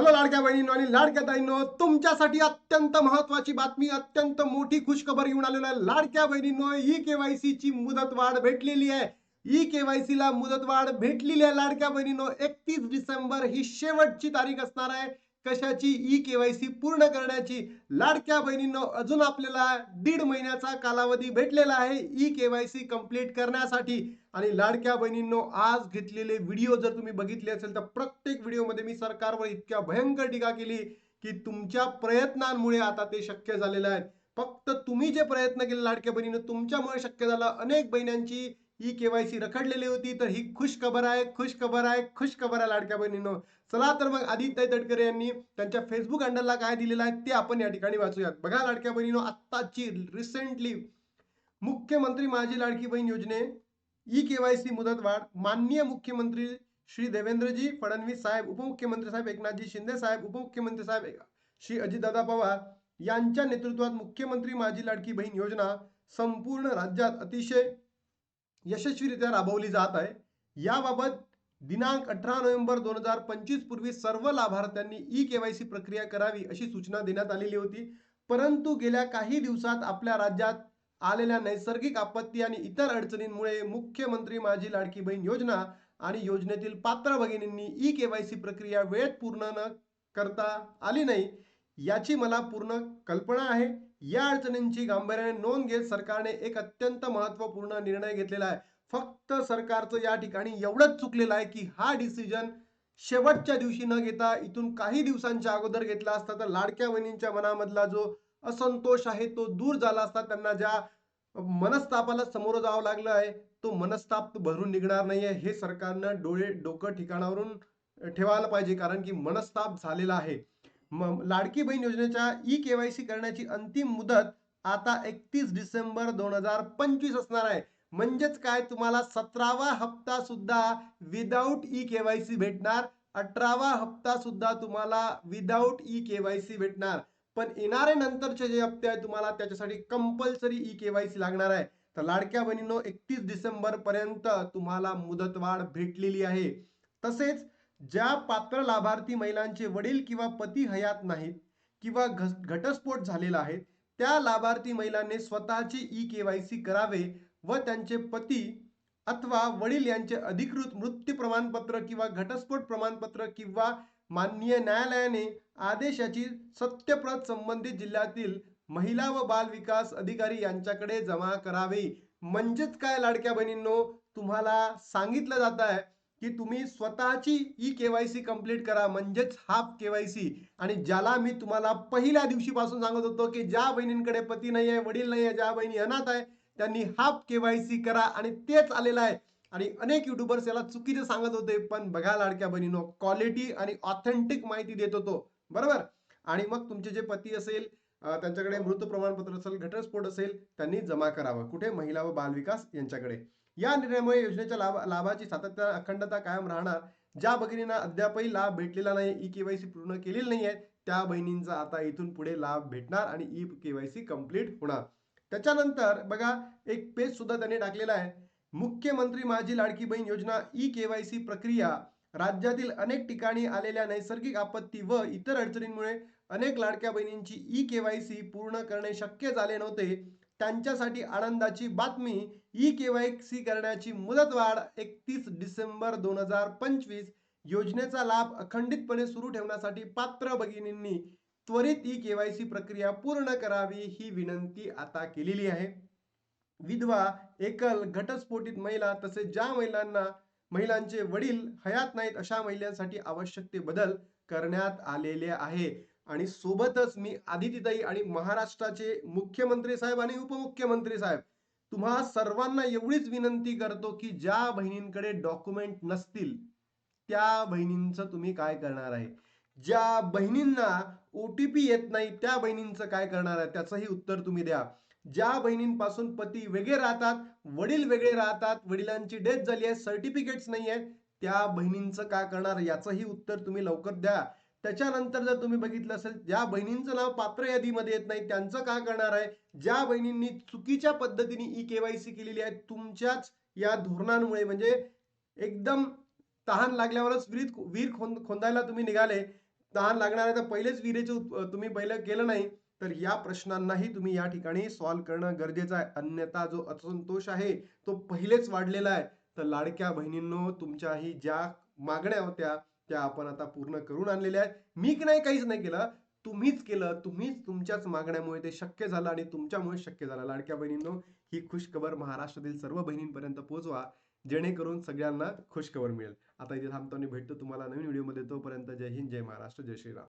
Hello लाडक्या बहिणींनो आणि लाडक्या ताईंनो तुमच्यासाठी अत्यंत महत्वाची बातमी अत्यंत मोठी खुशखबर घेऊन आलेलो आहे. लाडक्या बहिणींनो ई केवायसी ची मुदत वाढ भेटलेली आहे. ई केवायसी ला मुदत वाढ भेटलेली आहे लाडक्या बहिणींनो. एकतीस डिसेंबर ही शेवटची तारीख असणार आहे. कशाची ई केवायसी पूर्ण करण्याची लाडक्या बहिणींनो अजून आपल्याला दीड महिन्याचा कालावधी भेटलेला आहे ई केवायसी कंप्लीट करण्यासाठी. आणि लाडक्या बहिणींनो आज घेतलेले व्हिडिओ जर तुम्ही बघितले असेल तर प्रत्येक व्हिडिओमध्ये मी सरकारवर इतक्या भयंकर टीका केली की तुमच्या प्रयत्नांमुळे आता ते शक्य झालेलं आहे. फक्त तुम्ही जे प्रयत्न केले लाडक्या बहिणीनं तुमच्यामुळे शक्य झालं. अनेक बहिण्यांची ई केवायसी रखडलेली होती तर ही खुश खबर आहे खुश खबर आहे खुश खबर आहे लाडक्या बहिणींनो. चला तर मग आदित्य तटकरे यांनी त्यांच्या फेसबुक हँडलला काय दिलेलं आहे ते आपण या ठिकाणी वाचूयात. बघा लाडक्या बहिणीनो आत्ताची रिसेंटली मुख्यमंत्री माझी लाडकी बहीण योजने ई केवायसी मुदत वाढ माननीय मुख्यमंत्री श्री देवेंद्रजी फडणवीस साहेब उपमुख्यमंत्री साहेब एकनाथजी शिंदे साहेब उपमुख्यमंत्री साहेब श्री अजितदादा पवार यांच्या नेतृत्वात मुख्यमंत्री माझी लाडकी बहीण योजना संपूर्ण राज्यात अतिशय यशस्वीरित्या राबवली जात आहे. याबाबत दिनांक अठरा नोव्हेंबर दोन हजार पंचवीस पूर्वी सर्व लाभार्थ्यांनी ई केवायसी प्रक्रिया करावी अशी सूचना देण्यात आलेली होती. परंतु गेल्या काही दिवसात आपल्या राज्यात आलेल्या नैसर्गिक आपत्ती आणि इतर अडचणींमुळे मुख्यमंत्री माझी लाडकी बहीण योजना आणि योजनेतील पात्र भगिनींनी ई केवायसी प्रक्रिया वेळेत पूर्ण न करता आली नाही. याची मला पूर्ण कल्पना आहे. या अडचणींची गांभीर्याने नोंद घेत सरकारने एक अत्यंत महत्त्वपूर्ण निर्णय घेतलेला आहे. फक्त सरकारचं या ठिकाणी एवढंच चुकलेलं आहे की हा डिसिजन शेवटच्या दिवशी न घेता इथून काही दिवसांच्या अगोदर घेतला असता तर लाडक्या बहिणींच्या मनामधला जो असंतोष आहे तो दूर झाला असता. त्यांना ज्या मनस्तापाला समोर जावं लागलं आहे तो मनस्ताप भरून निघणार नाही आहे हे सरकारनं डोळे डोकं ठिकाणावरून ठेवायला पाहिजे कारण की मनस्ताप झालेला आहे. म- लाडकी बहीण योजनेच्या ई केवायसी करण्याची अंतिम मुदत आता एकतीस डिसेंबर दोन हजार पंचवीस असणार आहे. म्हणजेच काय? तुम्हाला सतरावा हप्ता सुद्धा विदाऊट ई केवायसी भेटणार. अठरावा हप्ता सुद्धा तुम्हाला विदाऊट ई केवायसी भेटणार. पण येणारे नंतरचे जे हप्ते आहेत तुम्हाला त्याच्यासाठी कंपल्सरी ई केवायसी लागणार आहे. तर लाडक्या बहिणीनो एकतीस डिसेंबर पर्यंत तुम्हाला मुदतवाढ भेटलेली आहे. तसेच ज्या पात्र लाभार्थी महिलांचे वडील किंवा पती हयात नाहीत किंवा घ- घटस्फोट झालेला आहे त्या लाभार्थी महिलांनी स्वतःची ई के वाय सी करावे व त्यांचे पती अथवा वडील यांचे अधिकृत मृत्यू प्रमाणपत्र किंवा घटस्फोट प्रमाणपत्र किंवा माननीय न्यायालयाने आदेशाची सत्यप्रत संबंधित जिल्ह्यातील महिला व बाल विकास अधिकारी यांच्याकडे जमा करावे. म्हणजेच काय लाडक्या बहिणींनो? तुम्हाला सांगितलं जात आहे. की तुम्ही स्वतःची ई केवायसी कंप्लीट करा म्हणजेच हाफ केवायसी. आणि ज्याला मी तुम्हाला पहिल्या दिवशीपासून सांगत होतो की ज्या बहिणींकडे पती नाही आहे वडील नाही आहे ज्या बहिणी अनाथ आहे त्यांनी हाफ केवायसी करा आणि तेच आलेलं आहे. आणि अनेक युट्यूबर्स याला चुकीचं सांगत होते पण बघा लाडक्या बहिणीनो क्वालिटी आणि ऑथेंटिक माहिती देत होतो. बरोबर? आणि मग तुमचे जे पती असेल त्यांच्याकडे मृत प्रमाणपत्र असेल घटस्फोट असेल त्यांनी जमा करावं. कुठे? महिला व बालविकास यांच्याकडे. या निर्णयामुळे योजनेच्या लाभ लाभाची सातत्य अखंडता कायम राहणार. ज्या भगिनींना अद्यापही लाभ भेटलेला नाही ई केवायसी पूर्ण केलेली नाही आहे त्या बहिणींचा आता इथून पुढे लाभ भेटणार आणि ई केवायसी कंप्लीट होणार. त्याच्यानंतर बघा एक पेज सुद्धा त्यांनी टाकलेला आहे. मुख्यमंत्री माझी लाडकी बहीण योजना ई केवायसी प्रक्रिया. राज्यातील अनेक ठिकाणी आलेल्या नैसर्गिक आपत्ती व इतर अडचणींमुळे अनेक लाडक्या बहिणींची ई केवायसी पूर्ण करणे शक्य झाले नव्हते. त्यांच्यासाठी आनंदाची बातमी ई के वाय सी करण्याची मुदतवाढ एकतीस डिसेंबर दोन हजार पंचवीस योजनेचा लाभ अखंडितपणे सुरू ठेवण्यासाठी पात्र भगिनींनी त्वरित ई के वाय सी प्रक्रिया पूर्ण करावी ही विनंती आता केलेली आहे. विधवा एकल घटस्फोटित महिला तसेच ज्या महिलांना महिलांचे वडील हयात नाहीत अशा महिलांसाठी आवश्यक ते बदल करण्यात आलेले आहे. आणि सोबतच मी आदितीताई आणि महाराष्ट्राचे मुख्यमंत्री साहेब आणि उपमुख्यमंत्री साहेब तुम्हा सर्वांना एवढीच विनंती करतो की ज्या बहिणींकडे डॉक्युमेंट नसतील त्या बहिणींचं तुम्ही काय करणार आहे? ज्या बहिणींना ओ टी पी येत नाही त्या बहिणींचं काय करणार आहे? त्याचंही उत्तर तुम्ही द्या. ज्या बहिणींपासून पती वेगळे राहतात वडील वेगळे राहतात वडिलांची डेथ झाली आहे सर्टिफिकेट्स नाही आहे त्या बहिणींचं काय करणार? याचंही उत्तर तुम्ही लवकर द्या. त्याच्यानंतर जर तुम्ही बघितलं असेल ज्या बहिणींचं नाव पात्र यादीमध्ये येत नाही त्यांचं काय करणार आहे? ज्या बहिणींनी चुकीच्या पद्धतीने ई केवायसी केलेली आहे तुमच्याच या धोरणांमुळे म्हणजे एकदम तहान लागल्यावरच विहीर विहीर खोंद खोंदायला तुम्ही निघाले. तहान लागणार आहे तर पहिलेच विहिरीचे तुम्ही पहिलं केलं नाही तर या प्रश्नांनाही तुम्ही या ठिकाणी सॉल्व्ह करणं गरजेचं आहे. अन्यथा जो असंतोष आहे तो पहिलेच वाढलेला आहे. तर लाडक्या बहिणींनो तुमच्याही ज्या मागण्या होत्या त्या आपण आता पूर्ण करून आणलेल्या आहेत. मी की नाही काहीच नाही केलं. तुम्हीच केलं. तुम्हीच तुमच्याच मागण्यामुळे ते शक्य झालं आणि तुमच्यामुळे शक्य झालं. लाडक्या बहिणींनो ही खुशखबर महाराष्ट्रातील सर्व बहिणींपर्यंत पोहोचवा. जेणेकरून सगळ्यांना खुशखबर मिळेल. आता इथे थांबतो आणि भेटतो तुम्हाला नवीन व्हिडिओमध्ये. तोपर्यंत जय हिंद जय महाराष्ट्र जय श्रीराम.